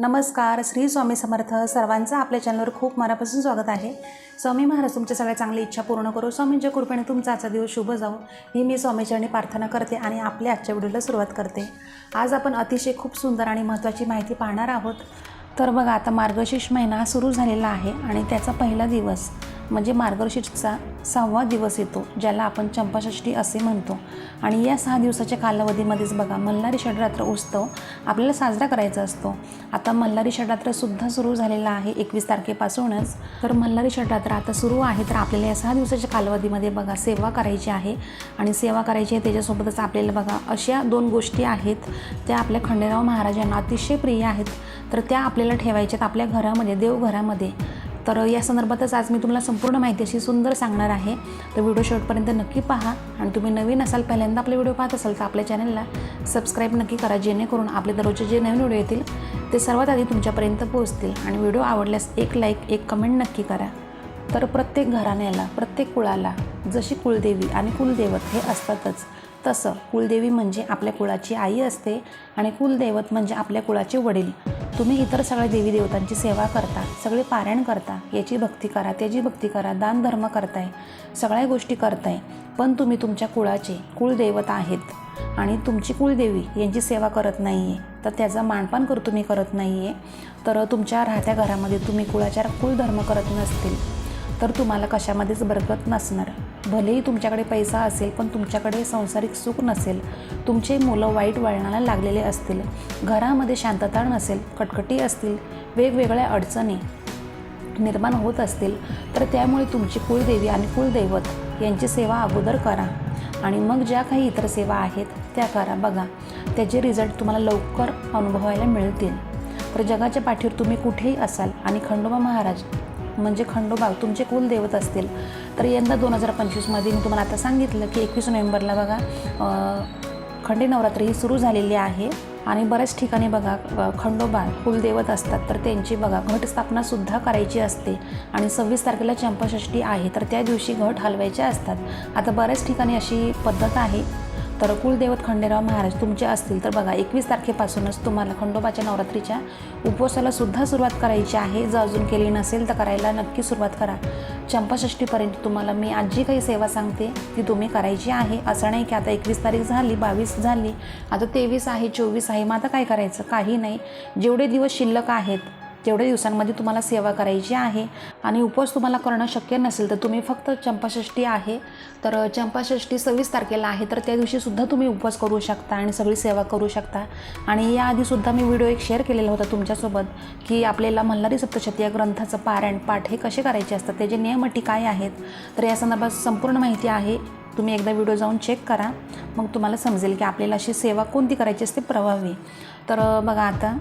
नमस्कार श्री स्वामी समर्थ. सर्वांचं आपल्या चॅनलवर खूप मनापासून स्वागत आहे. स्वामी महाराज तुमच्या सगळ्या चांगली इच्छा पूर्ण करू. स्वामींच्या कृपेने तुमचा आजचा दिवस शुभ जाऊ ही मी स्वामीचरणी प्रार्थना करते आणि आपल्या आजच्या व्हिडिओला सुरुवात करते. आज आपण अतिशय खूप सुंदर आणि महत्त्वाची माहिती पाहणार आहोत. तर बघा आता मार्गशीर्ष महिना सुरू झालेला आहे आणि त्याचा पहिला दिवस म्हणजे मार्गशीर्षचा सहावा दिवस येतो ज्याला आपण चंपाषष्ठी असे म्हणतो. आणि या सहा दिवसाच्या कालावधीमध्येच बघा मल्हारी षडरात्र उत्सव आपल्याला साजरा करायचा असतो. आता मल्हारी षडरात्रसुद्धा सुरू झालेला आहे एकवीस तारखेपासूनच. तर मल्हारी षडरात्र आता सुरू आहे तर आपल्याला या सहा दिवसाच्या कालावधीमध्ये बघा सेवा करायची आहे. आणि सेवा करायची आहे त्याच्यासोबतच आपल्याला बघा अशा दोन गोष्टी आहेत त्या आपल्या खंडेराव महाराजांना अतिशय प्रिय आहेत. तर त्या आपल्याला ठेवायच्यात आपल्या घरामध्ये देवघरामध्ये. तर या संदर्भातच आज मी तुम्हाला संपूर्ण माहिती अशी सुंदर सांगणार आहे. तर व्हिडिओ शेवटपर्यंत नक्की पहा आणि तुम्ही नवीन असाल पहिल्यांदा आपले व्हिडिओ पाहत असाल तर आपल्या चॅनलला सबस्क्राईब नक्की करा जेणेकरून आपले दररोजचे जे नवीन व्हिडिओ येतील ते सर्वात आधी तुमच्यापर्यंत पोहोचतील. आणि व्हिडिओ आवडल्यास एक लाईक एक कमेंट नक्की करा. तर प्रत्येक घराण्याला प्रत्येक कुळाला जशी कुलदेवी आणि कुलदैवत हे असतातच तसं कुलदेवी म्हणजे आपल्या कुळाची आई असते आणि कुलदैवत म्हणजे आपल्या कुळाचे वडील. तुम्ही इतर सगळ्या देवी देवतांची सेवा करता सगळे पारायण करता याची भक्ती करा त्याची भक्ती करा दानधर्म करताय सगळ्या गोष्टी करताय. पण तुम्ही तुमच्या कुळाचे कुळदेवता आहेत. आणि तुमची कुळदेवी यांची सेवा करत नाही आहे तर त्याचा मानपान करू तुम्ही करत नाही आहे तर तुमच्या राहत्या घरामध्ये तुम्ही कुळाच्या कुलधर्म करत नसतील. तर तुम्हाला कशामध्येच बरकत नसणार. भलेही तुमच्याकडे पैसा असेल पण तुमच्याकडे संसारिक सुख नसेल. तुमचे मुलं वाईट वळणाला लागलेले असतील. घरामध्ये शांतता नसेल कटकटी असतील वेगवेगळ्या अडचणी निर्माण होत असतील तर त्यामुळे तुमची कुलदेवी आणि कुलदैवत यांची सेवा अगोदर करा. आणि मग ज्या काही इतर सेवा आहेत त्या करा. बघा त्याचे रिझल्ट तुम्हाला लवकर अनुभवायला मिळतील. तर जगाच्या पाठीवर तुम्ही कुठेही असाल आणि खंडोबा महाराज म्हणजे खंडोबा तुमचे कुलदैवत असतील तर यंदा दोन हजार पंचवीसमध्ये मी तुम्हाला आता सांगितलं की एकवीस नोव्हेंबरला बघा खंडे नवरात्री ही सुरू झालेली आहे. आणि बऱ्याच ठिकाणी बघा खंडोबा कुलदेवत असतात तर त्यांची बघा घटस्थापनासुद्धा करायची असते. आणि सव्वीस तारखेला चंपाषष्ठी आहे तर त्या दिवशी घट हलवायचे असतात. आता बऱ्याच ठिकाणी अशी पद्धत आहे. तर कुलदेवत खंडेराव महाराज तुमचे असतील तर बघा एकवीस तारखेपासूनच तुम्हाला खंडोबाच्या नवरात्रीच्या उपवासाला सुद्धा सुरुवात करायची आहे. जर अजून केली नसेल तर करायला नक्की सुरुवात करा. चंपाषष्टीपर्यंत तुम्हाला मी आज जी काही सेवा सांगते ती तुम्ही करायची आहे. असं नाही की आता एकवीस तारीख झाली बावीस झाली आता तेवीस आहे चोवीस आहे मग आता काय करायचं? काही नाही. जेवढे दिवस शिल्लक आहेत तेवढ्या दिवसांमध्ये तुम्हाला सेवा करायची आहे आणि उपवास तुम्हाला करणं शक्य नसेल तर तुम्ही फक्त चंपाषष्ठी आहे. तर चंपाषष्ठी सव्वीस तारखेला आहे तर त्या दिवशीसुद्धा तुम्ही उपवास करू शकता आणि सगळी सेवा करू शकता. आणि याआधीसुद्धा मी व्हिडिओ एक शेअर केलेला होता तुमच्यासोबत की आपल्याला मल्हारी सप्तशती या ग्रंथाचं पारायण पाठ हे कसे करायचे असतात त्याचे नियम अटी काय आहेत तर या संदर्भात संपूर्ण माहिती आहे. तुम्ही एकदा व्हिडिओ जाऊन चेक करा मग तुम्हाला समजेल की आपल्याला अशी सेवा कोणती करायची असते प्रभावी. तर बघा आता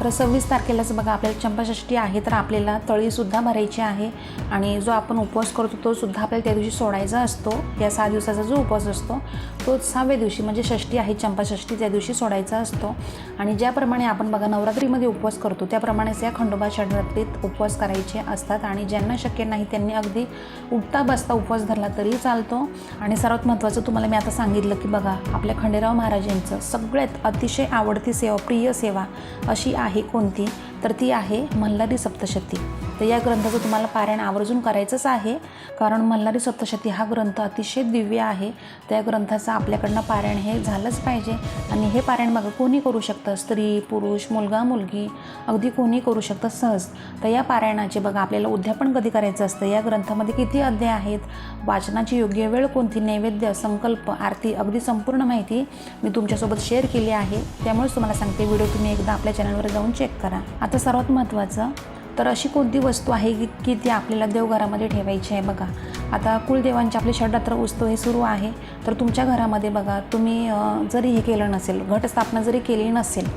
तर सव्वीस तारखेलाच बघा आपल्याला चंपाषष्ठी आहे तर आपल्याला तळीसुद्धा भरायची आहे. आणि जो आपण उपवास करतो तो सुद्धा आपल्याला त्या दिवशी सोडायचा असतो. या सहा दिवसाचा जो उपवास असतो तो सहाव्या दिवशी म्हणजे षष्ठी आहे चंपाषष्ठी त्या दिवशी सोडायचा असतो. आणि ज्याप्रमाणे आपण बघा नवरात्रीमध्ये उपवास करतो त्याप्रमाणेच या खंडोबा षडरात्रीत उपवास करायचे असतात. आणि ज्यांना शक्य नाही त्यांनी अगदी उठता बसता उपवास धरला तरी चालतो. आणि सर्वात महत्त्वाचं तुम्हाला मी आता सांगितलं की बघा आपल्या खंडेराव महाराजांचं सगळ्यात अतिशय आवडती सेवा प्रिय सेवा अशी आहे. आहे कोणती? तर ती आहे मल्हारी सप्तशती. तर या ग्रंथाचं तुम्हाला पारायण आवर्जून करायचंच आहे. कारण मल्हारी सप्तशती हा ग्रंथ अतिशय दिव्य आहे. त्या ग्रंथाचं आपल्याकडनं पारायण हे झालंच पाहिजे. आणि हे पारायण बघा कोणी करू शकतं? स्त्री पुरुष मुलगा मुलगी? अगदी कोणी करू शकतं? सहज. तर या पारायणाचे बघा आपल्याला उद्यापन कधी करायचं असतं? या ग्रंथामध्ये किती अध्याय आहेत? वाचनाची योग्य वेळ कोणती? नैवेद्य संकल्प आरती अगदी संपूर्ण माहिती मी तुमच्यासोबत शेअर केली आहे. त्यामुळेच तुम्हाला सांगते व्हिडिओ तुम्ही एकदा आपल्या चॅनलवर जाऊन चेक करा. आता सर्वात महत्त्वाचं तर अशी कोणती वस्तू आहे की की ती आपल्याला देवघरामध्ये ठेवायची आहे बघा. आता कुलदेवांचे आपले षडत्र उत्सव हे सुरू आहे. तर तुमच्या घरामध्ये बघा तुम्ही जरी हे केलं नसेल घटस्थापना जरी केली नसेल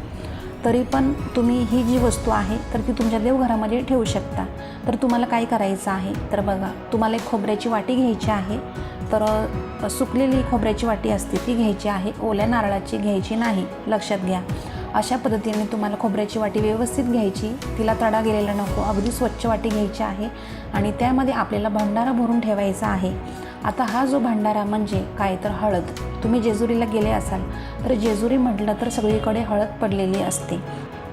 तरी पण तुम्ही ही जी वस्तू आहे तर ती तुमच्या देवघरामध्ये ठेवू शकता. तर तुम्हाला काय करायचं आहे? तर बघा तुम्हाला एक खोबऱ्याची वाटी घ्यायची आहे. तर सुकलेली खोबऱ्याची वाटी असते ती घ्यायची आहे. ओल्या नारळाची घ्यायची नाही लक्षात घ्या. अशा पद्धतीने तुम्हाला खोबऱ्याची वाटी व्यवस्थित घ्यायची. तिला तडा गेलेला नको अगदी स्वच्छ वाटी घ्यायची आहे आणि त्यामध्ये आपल्याला भंडारा भरून ठेवायचा आहे. आता हा जो भंडारा म्हणजे काय तर हळद. तुम्ही जेजुरीला गेले असाल तर जेजुरी म्हटलं तर सगळीकडे हळद पडलेली असते.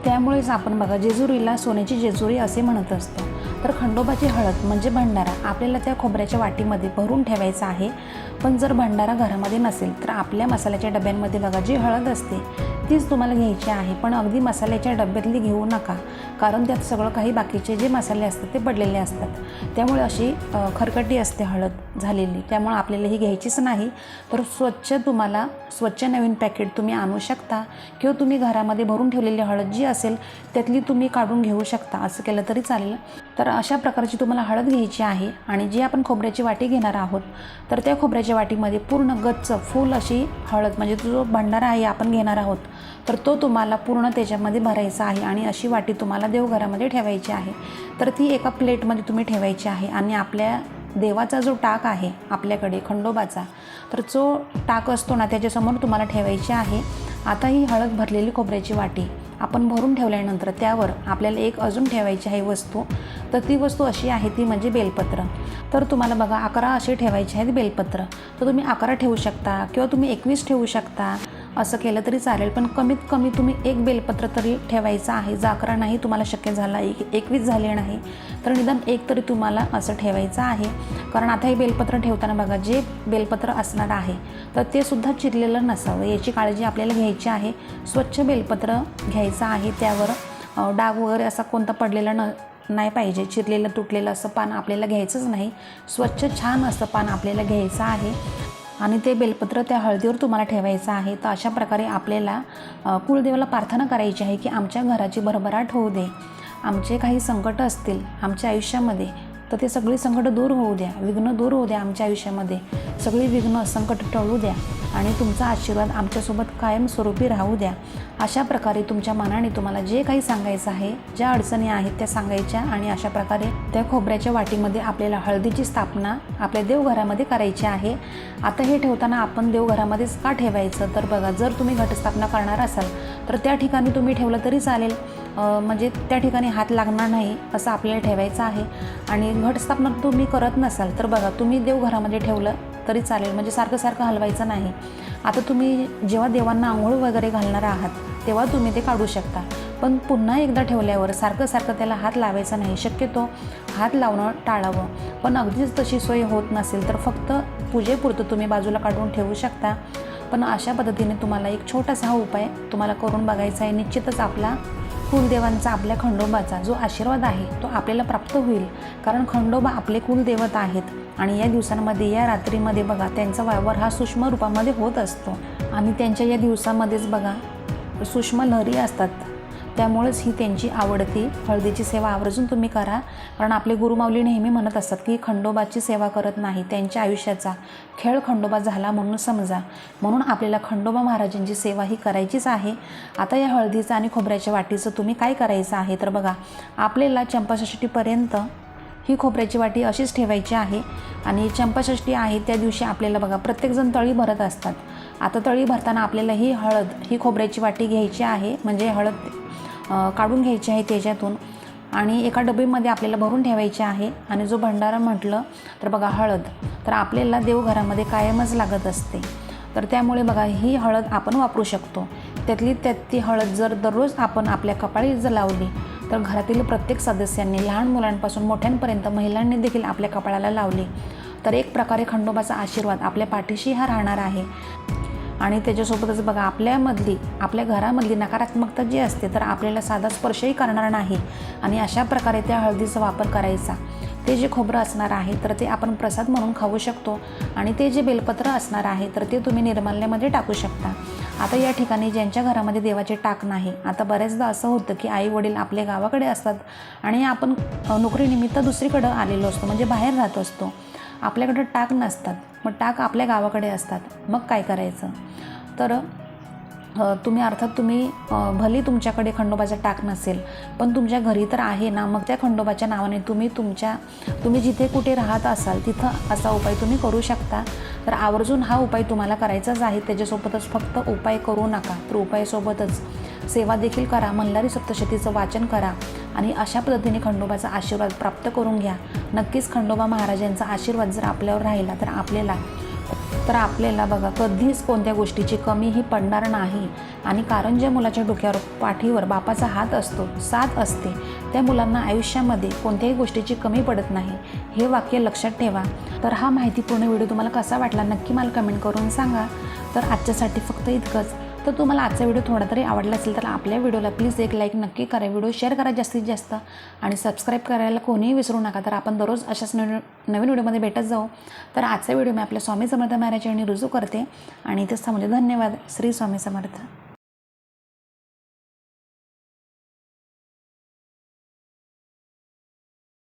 त्यामुळेच आपण बघा जेजुरीला सोन्याची जेजुरी असे म्हणत असतो. तर खंडोबाची हळद म्हणजे भंडारा आपल्याला त्या खोबऱ्याच्या वाटीमध्ये भरून ठेवायचा आहे. पण जर भंडारा घरामध्ये नसेल तर आपल्या मसाल्याच्या डब्यांमध्ये बघा जी हळद असते तीच तुम्हाला घ्यायची आहे पण अगदी मसाल्याच्या डब्यातली घेऊ नका. कारण त्यात सगळं काही बाकीचे जे मसाले असतात ते पडलेले असतात. त्यामुळे अशी खरकटी असते हळद झालेली. त्यामुळे आपल्याला ही घ्यायचीच नाही. तर स्वच्छ तुम्हाला स्वच्छ नवीन पॅकेट तुम्ही आणू शकता किंवा तुम्ही घरामध्ये भरून ठेवलेली हळद जी असेल त्यातली तुम्ही काढून घेऊ शकता. असं केलं तरी चालेल. तर अशा प्रकारची तुम्हाला हळद घ्यायची आहे आणि जी आपण खोबऱ्याची वाटी घेणार आहोत तर त्या खोबऱ्याच्या वाटीमध्ये पूर्ण गच्च फुल अशी हळद म्हणजे तो जो भंडारा आहे आपण घेणार आहोत तर तो तुम्हाला पूर्ण त्याच्यामध्ये भरायचा आहे आणि अशी वाटी तुम्हाला देवघरामध्ये ठेवायची आहे. तर ती एका प्लेटमध्ये तुम्ही ठेवायची आहे आणि आपल्या देवाचा जो टाक आहे आपल्याकडे खंडोबाचा तर जो टाक असतो ना त्याच्यासमोर तुम्हाला ठेवायची आहे. आता ही हळद भरलेली खोबऱ्याची वाटी आपण भरून ठेवल्यानंतर त्यावर आपल्याला एक अजून ठेवायची आहे वस्तू. तर ती वस्तू अशी आहे ती म्हणजे बेलपत्र. तर तुम्हाला बघा अकरा असे ठेवायचे आहेत बेलपत्र. तर तुम्ही अकरा ठेवू शकता किंवा तुम्ही एकवीस ठेवू शकता. असं केलं तरी चालेल पण कमीत कमी तुम्ही एक बेलपत्र तरी ठेवायचं आहे. जा अकरा नाही तुम्हाला शक्य झाला एक एकवीस झाले नाही तर निदान एक तरी तुम्हाला असं ठेवायचं आहे. कारण आता हे बेलपत्र ठेवताना बघा जे बेलपत्र असणार आहे तर ते सुद्धा चिरलेलं नसावं. याची काळजी आपल्याला घ्यायची आहे. स्वच्छ बेलपत्र घ्यायचं आहे त्यावर डाग वगैरे असा कोणता पडलेला न नाही पाहिजे. चिरलेलं तुटलेलं असं पान आपल्याला घ्यायचंच नाही. स्वच्छ छान असं पान आपल्याला घ्यायचं आहे. आणि ते बेलपत्र त्या हळदीवर तुम्हाला ठेवायचं आहे. तर अशा प्रकारे आपल्याला कुळदेवाला कुलदेवाला प्रार्थना करायची आहे की आमच्या घराची भरभराट होऊ दे. आमचे काही संकट असतील आमच्या आयुष्यामध्ये तर ते सगळी संकट दूर होऊ द्या विघ्न दूर होऊ द्या आमच्या आयुष्यामध्ये. सगळी विघ्न संकट टळू द्या आणि तुमचा आशीर्वाद आमच्यासोबत कायमस्वरूपी राहू द्या. अशा प्रकारे तुमच्या मनाने तुम्हाला जे काही सांगायचं आहे ज्या अडचणी आहेत त्या सांगायच्या आणि अशा प्रकारे त्या खोबऱ्याच्या वाटीमध्ये आपल्याला हळदीची स्थापना आपल्या देवघरामध्ये करायची आहे. आता हे ठेवताना आपण देवघरामध्येच का ठेवायचं? तर बघा जर तुम्ही घटस्थापना करणार असाल तर त्या ठिकाणी तुम्ही ठेवलं तरी चालेल. म्हणजे त्या ठिकाणी हात लागणार नाही असं आपल्याला ठेवायचं आहे. आणि घटस्थापना तुम्ही करत नसाल तर बघा तुम्ही देवघरामध्ये ठेवलं तरी चालेल. म्हणजे सारखं सारखं हलवायचं नाही. आता तुम्ही जेव्हा देवांना आंघोळ वगैरे घालणार आहात तेव्हा तुम्ही ते काढू शकता. पण पुन्हा एकदा ठेवल्यावर सारखं सारखं त्याला हात लावायचा नाही. शक्यतो हात लावणं टाळावं. पण अगदीच तशी सोय होत नसेल तर फक्त पूजेपुरतं तुम्ही बाजूला काढून ठेवू शकता. पण अशा पद्धतीने तुम्हाला एक छोटासा हा उपाय तुम्हाला करून बघायचा आहे. निश्चितच आपला कुलदेवांचा आपल्या खंडोबाचा जो आशीर्वाद आहे तो आपल्याला प्राप्त होईल. कारण खंडोबा आपले कुलदेवत आहेत आणि या दिवसांमध्ये या रात्रीमध्ये बघा त्यांचा वावर हा सूक्ष्म रूपामध्ये होत असतो. आणि त्यांच्या या दिवसामध्येच बघा सूक्ष्म लहरी असतात. त्यामुळेच ही त्यांची आवडती हळदीची सेवा आवर्जून तुम्ही करा. कारण आपले गुरुमाऊली नेहमी म्हणत असतात की खंडोबाची सेवा करत नाही त्यांच्या आयुष्याचा खेळ खंडोबा झाला म्हणून समजा. म्हणून आपल्याला खंडोबा महाराजांची सेवा ही करायचीच आहे. आता या हळदीचं आणि खोबऱ्याच्या वाटीचं तुम्ही काय करायचं आहे? तर बघा आपल्याला चंपाषष्टीपर्यंत ही खोबऱ्याची वाटी अशीच ठेवायची आहे. आणि चंपाषष्ठी आहे त्या दिवशी आपल्याला बघा प्रत्येकजण तळी भरत असतात. आता तळी भरताना आपल्याला ही हळद ही खोबऱ्याची वाटी घ्यायची आहे. म्हणजे हळद काढून घ्यायची आहे त्याच्यातून. आणि एका डबीमध्ये आपल्याला भरून ठेवायचे आहे. आणि जो भंडारा म्हटलं तर बघा हळद. तर आपल्याला देवघरामध्ये कायमच लागत असते. तर त्यामुळे बघा ही हळद आपण वापरू शकतो. त्यातली त्यात ती हळद जर दररोज आपण आपल्या कपाळी जर लावली तर घरातील प्रत्येक सदस्यांनी लहान मुलांपासून मोठ्यांपर्यंत महिलांनी देखील आपल्या कपाळाला लावली. तर एक प्रकारे खंडोबाचा आशीर्वाद आपल्या पाठीशी हा राहणार आहे. आणि त्याच्यासोबतच बघा आपल्यामधली आपल्या घरामधली नकारात्मकता जी असते तर आपल्याला साधा स्पर्शही करणार नाही. आणि अशा प्रकारे त्या हळदीचा वापर करायचा. ते जे खोबरं असणार आहे तर ते आपण प्रसाद म्हणून खाऊ शकतो. आणि ते जे बेलपत्र असणार आहे तर ते तुम्ही निर्माल्यामध्ये टाकू शकता. आता या ठिकाणी ज्यांच्या घरामध्ये देवाचे टाक नाही आता बऱ्याचदा असं होतं की आई वडील आपल्या गावाकडे असतात आणि आपण नोकरीनिमित्त दुसरीकडं आलेलो असतो म्हणजे बाहेर राहत असतो. आपल्याकडं टाक नसतात. मग टाक आपल्या गावाकडे असतात. मग काय करायचं? तर तुम्ही अर्थात तुम्ही भले तुमच्याकडे खंडोबाचा टाक नसेल पण तुमच्या घरी तर आहे ना मग त्या खंडोबाच्या नावाने तुम्ही तुमच्या तुम्ही जिथे कुठे राहत असाल तिथं असा उपाय तुम्ही करू शकता. तर आवर्जून हा उपाय तुम्हाला करायचाच आहे. त्याच्यासोबतच फक्त उपाय करू नका. तर उपायासोबतच सेवा देखील करा. मल्हारी सप्तशतीचं वाचन करा. आणि अशा पद्धतीने खंडोबाचा आशीर्वाद प्राप्त करून घ्या. नक्कीच खंडोबा महाराजांचा आशीर्वाद जर आपल्यावर राहिला तर आपल्याला तर आपल्याला बघा कधीच कोणत्या गोष्टीची कमीही पडणार नाही. आणि कारण ज्या मुलाच्या डोक्यावर पाठीवर बापाचा हात असतो साथ असते त्या मुलांना आयुष्यामध्ये कोणत्याही गोष्टीची कमी पडत नाही हे वाक्य लक्षात ठेवा. तर हा माहितीपूर्ण व्हिडिओ तुम्हाला कसा वाटला नक्की मला कमेंट करून सांगा. तर आजच्यासाठी फक्त इतकंच. तर तुम्हाला आजचा व्हिडिओ थोडा तरी आवडला असेल तर आपल्या व्हिडिओला प्लीज एक लाईक नक्की करा. व्हिडिओ शेअर करा जास्तीत जास्त आणि सबस्क्राईब करायला कोणीही विसरू नका. तर आपण दररोज अशाच नवीन नवीन व्हिडिओमध्ये भेटत जाऊ. तर आजचा व्हिडिओ मी आपल्या स्वामी समर्थ महाराज आणि रुजू करते आणि इथेच थांबले. धन्यवाद. श्री स्वामी समर्थ.